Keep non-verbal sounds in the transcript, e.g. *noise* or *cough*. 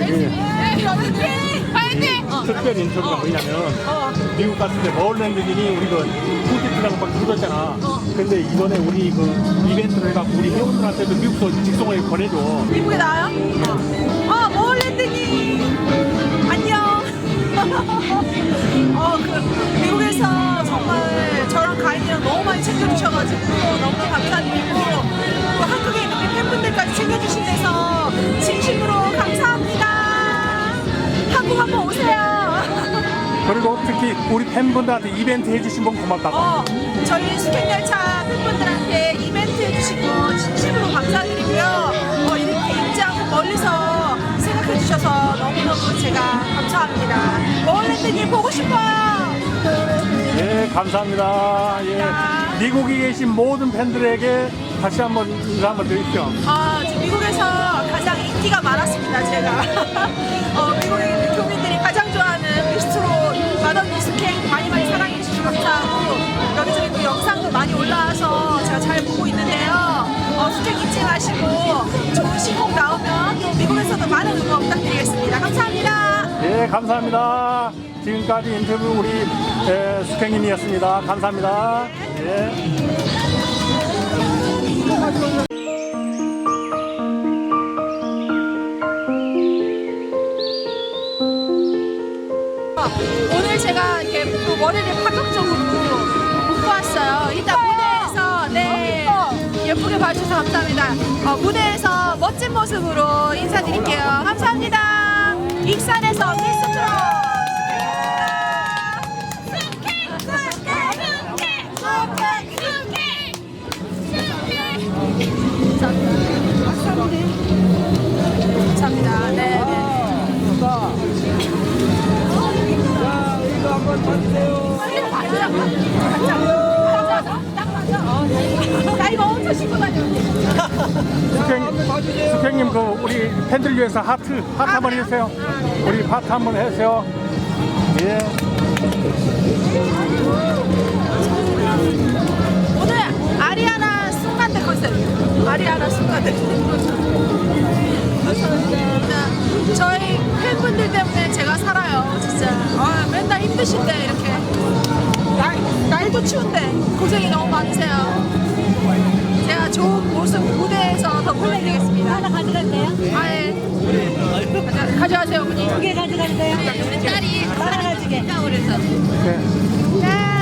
저기 파이팅! 특별 인터뷰가 뭐냐면 미국 갔을 때 머울랜드님이 우리 그 푸드트라고 막 부르잖아. 근데 이번에 우리 그 이벤트를 해갖고 우리 회원들한테도 미국서 직송을 보내줘. 미국에 나와요? 특히 우리 팬분들한테 이벤트 해주신 분 고맙다고. 어, 저희 수행열차 팬분들한테 이벤트 해주신 거 진심으로 감사드리고요. 어, 이렇게 잊지 않고 멀리서 생각해 주셔서 너무너무 제가 감사합니다. 머울랜드님 보고 싶어요. 예, 감사합니다. 예. 미국에 계신 모든 팬들에게 다시 한번 인사 한번 드릴게요. 아, 저 미국에서 가장 인기가 많았습니다, 제가. *laughs* 어, 미국에 있는 교민들이 마시고 좋은 신곡 나오면 또 미국에서도 많은 응원 부탁드리겠습니다. 감사합니다. 예, 감사합니다. 지금까지 인터뷰 우리 에, 숙행님이었습니다. 감사합니다. 예. 오늘 제가 이렇게 또 머리를 파격적으로 인사드릴게요. 감사합니다. 익산에서 감사합니다. 네, 네. 나 이거 엄청 신고 다녀. 숙행님, 그 우리 팬들 위해서 하트, 하트 한번 해주세요. 우리 하트 한번 해주세요. 예. 오늘 아리아나 순간대 컨셉. 아리아나 순간대. 저희 팬분들 때문에 제가 살아요. 진짜. 아, 맨날 힘드신데 이렇게. 날, 날도 추운데 고생이 너무 많으세요. 가져, 가져가세요 어머니. 두개 가져가도 돼요? 우리 딸이 말아가지게. 네. 네.